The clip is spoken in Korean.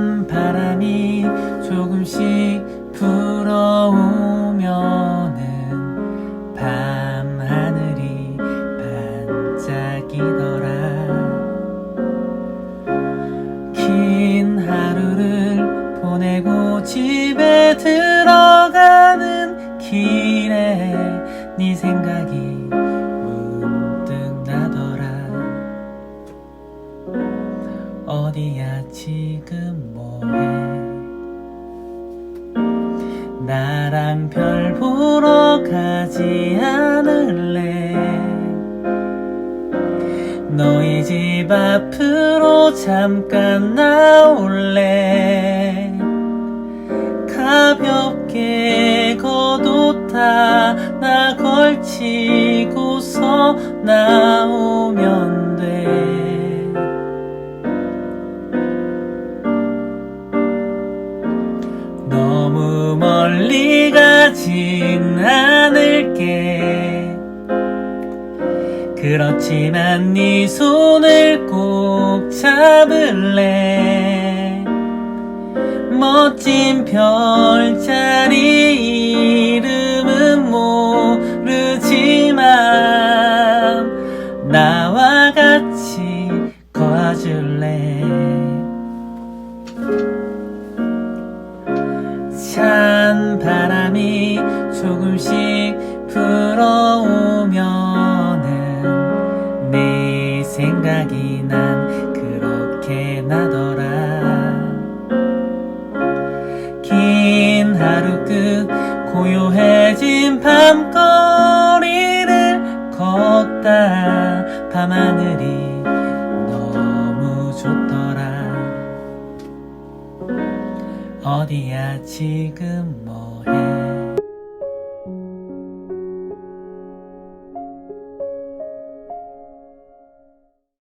찬 바람이 조금씩 불어오면은 밤하늘이 반짝이더라. 긴 하루를 보내고 집에 들어가는 길에 네 생각이 어디야 지금 뭐해? 나랑 별 보러 가지 않을래? 너희 집 앞으로 잠깐 나올래? 가볍게 겉옷 하나 걸치고서 나오면 멀리 가진 않을게 그렇지만 네 손을 꼭 잡을래? 멋진 별자리 이름은 모르지만 나 찬 바람이 조금씩 불어오면은 내 생각이 난 그렇게 나더라. 긴 하루 끝 고요해진 밤거리를 걷다 밤하늘이 어디야 지금 뭐해